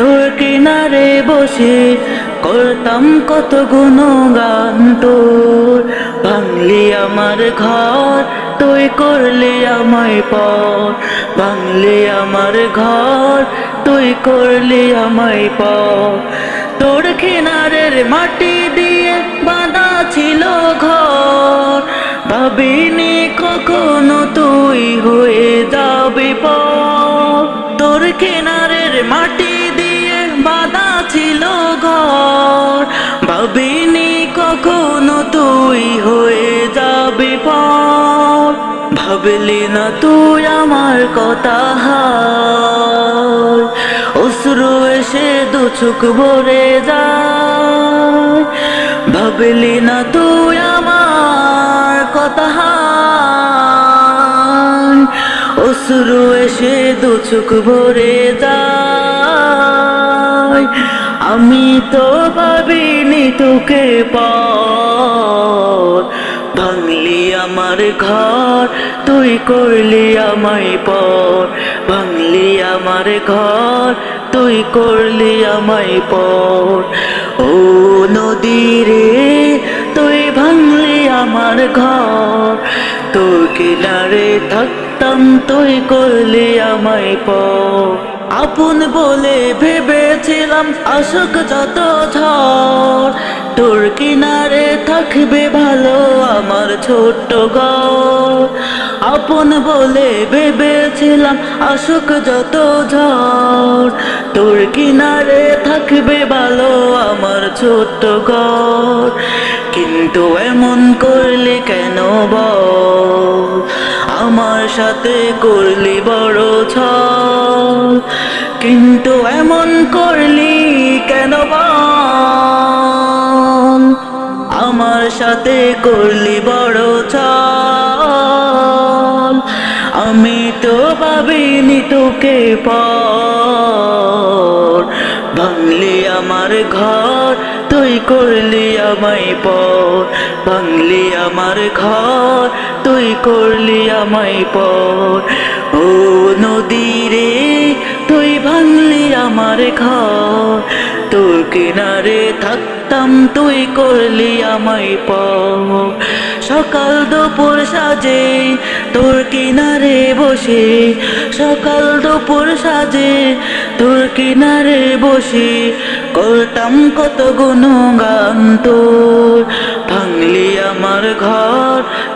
তোর কিনারে বসে করতাম কত গুণগান তোর। ভাঙলি আমার ঘর, তুই করলি আমায় পর। ভাঙলি আমার ঘর, তুই করলি আমায় পর। তোর কিনারের মাটি দিয়ে বাঁধা ছিল ঘর। ভাবিনি কখনো তুই হয়ে ভাবলি না তুই আমার কথা হার। অশ্রু এসে দু চোখ ভরে যায়। ভাবলি না তুই আমার কথা হার। অশ্রু এসে দু চোখ ভরে যায়। আমি তো ভাবিনি তোকে পর ভাঙলি আমার ঘর, তুই করলি আমায় পর। ভাঙলি আমার ঘর, তুই করলি আমায় পর। ও নদী রে তুই ভাঙলি আমার ঘর। তোর কিনারে থাকতাম, তুই করলি আমায় পর। আপন বলে ভেবেছিলাম, আশোক যত ঝড়। তোর কিনারে থাকবে ভালো আমার ছোট্ট ঘর। আপন বলে ভেবেছিলাম আশোক যত ঝড়। তোর কিনারে থাকবে ভালো আমার ছোট্ট ঘর। কিন্তু এমন করলি কেন বল? আমার সাথে করলি বড় ছল কিন্তু এমন করলি কেন আমার সাথে করলি বড় ছল আমি তো ভাবিনি তোকে পর। ভাঙলি আমার ঘর, তুই করলি আমায় পর। ভাঙলি আমার ঘর, তুই করলি আমায় পর। ও নদীরে তুই ভাঙলি আমার ঘর। তোর কিনারে থাকতাম তুই করলি আমায় প সকাল দুপুর সাজে তোর কিনারে বসে। সকাল দুপুর সাজে তোর কিনারে বসে। করতাম কত গুণগান তোর। ভাঙলি আমার